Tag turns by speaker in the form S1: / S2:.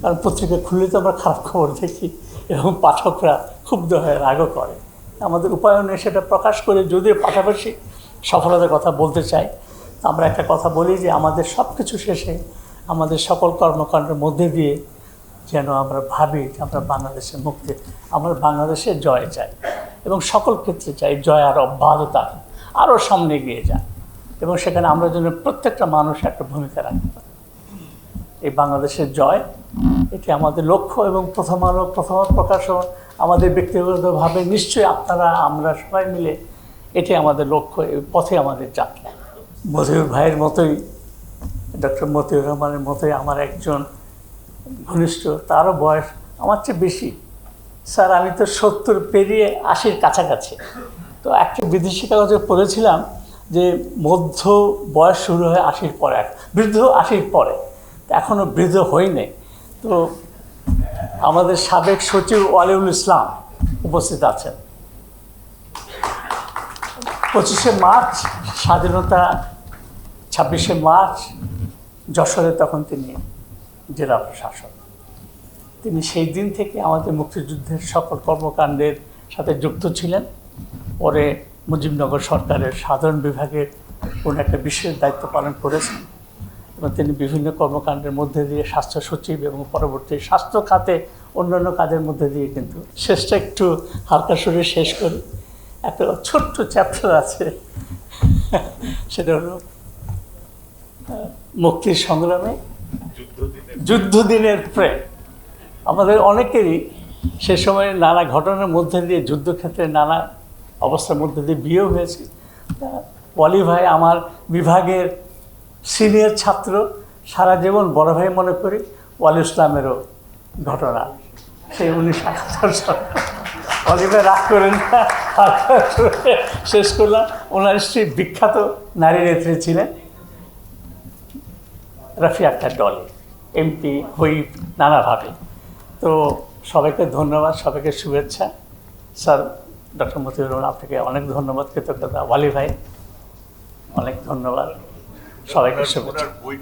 S1: কারণ পত্রিকা খুললে তো আমরা খারাপ খবর দেখি। এবং পাঠকরা ক্ষুব্ধ হয়ে রাগও করে। আমাদের উপায়ও নেই সেটা প্রকাশ করে যদিও পাশাপাশি সফলতার কথা বলতে চাই আমরা একটা কথা বলি যে আমাদের সব কিছু শেষে আমাদের সকল কর্মকাণ্ডের মধ্যে দিয়ে যেন আমরা ভাবি যে আমরা বাংলাদেশের মুক্তি, আমরা বাংলাদেশের জয় চাই এবং সকল ক্ষেত্রে চাই, জয় আর অব্যাহত থাকুক আরও সামনে এগিয়ে যান এবং সেখানে আমরা যেন প্রত্যেকটা মানুষ একটা ভূমিকা রাখতে পারি। এই বাংলাদেশের জয়, এটি আমাদের লক্ষ্য এবং প্রথম আলো, প্রথম প্রকাশন আমাদের ব্যক্তিগতভাবে নিশ্চয়ই আপনারা, আমরা সবাই মিলে এটি আমাদের লক্ষ্য পথে আমাদের যাত্রা। মতিউর ভাইয়ের মতোই, ডক্টর মতিউর রহমানের মতোই আমার একজন ঘনিষ্ঠ, তারও বয়স আমার চেয়ে বেশি। স্যার, আমি তো সত্তর পেরিয়ে আশির কাছাকাছি। তো একটা বিদেশি কাগজে পড়েছিলাম যে মধ্য বয়স শুরু হয় আশির পরে এক বৃদ্ধ আশির পরে। এখনও বৃদ্ধ হইনি তো আমাদের সাবেক সচিব ওয়ালিউল ইসলাম উপস্থিত আছেন। পঁচিশে মার্চ, স্বাধীনতা, ছাব্বিশে মার্চ, যশোরে তখন তিনি জেলা প্রশাসক। তিনি সেই দিন থেকে আমাদের মুক্তিযুদ্ধের সকল কর্মকাণ্ডের সাথে যুক্ত ছিলেন। পরে মুজিবনগর সরকারের সাধারণ বিভাগের কোনো একটা বিশেষ দায়িত্ব পালন করেছেন। এবং তিনি বিভিন্ন কর্মকাণ্ডের মধ্যে দিয়ে স্বাস্থ্য সচিব এবং পরবর্তী স্বাস্থ্য খাতে অন্যান্য কাজের মধ্যে দিয়ে কিন্তু শেষটা একটু হালকা সুরে শেষ করি একটা ছোট্ট চ্যাপ্টার আছে। সেটা হলো মুক্তির সংগ্রামে যুদ্ধদিনের প্রেম। আমাদের অনেকেরই সে সময় নানা ঘটনার মধ্যে দিয়ে যুদ্ধক্ষেত্রে নানা অবস্থার মধ্যে দিয়ে বিয়েও হয়েছে। ওয়ালি ভাই আমার বিভাগের সিনিয়র ছাত্র, সারা জীবন বড় ভাই মনে করি, ওয়ালি ইসলামেরও ঘটনা। সেই উনিশশো একাত্তর সাল। ভাই রাগ করেন শেষ করলাম। ওনার স্ত্রী বিখ্যাত নারী নেত্রী ছিলেন, রাফি আক্তার ডলে এমপি হুইপ নানাভাবে। তো সবাইকে ধন্যবাদ, সবাইকে শুভেচ্ছা। স্যার, ডক্টর মতিউর রহমান, আপনাকে অনেক ধন্যবাদ, কৃতজ্ঞতা। ওয়ালি ভাই, অনেক ধন্যবাদ। সবাইকে শুভেচ্ছা
S2: ওনার বই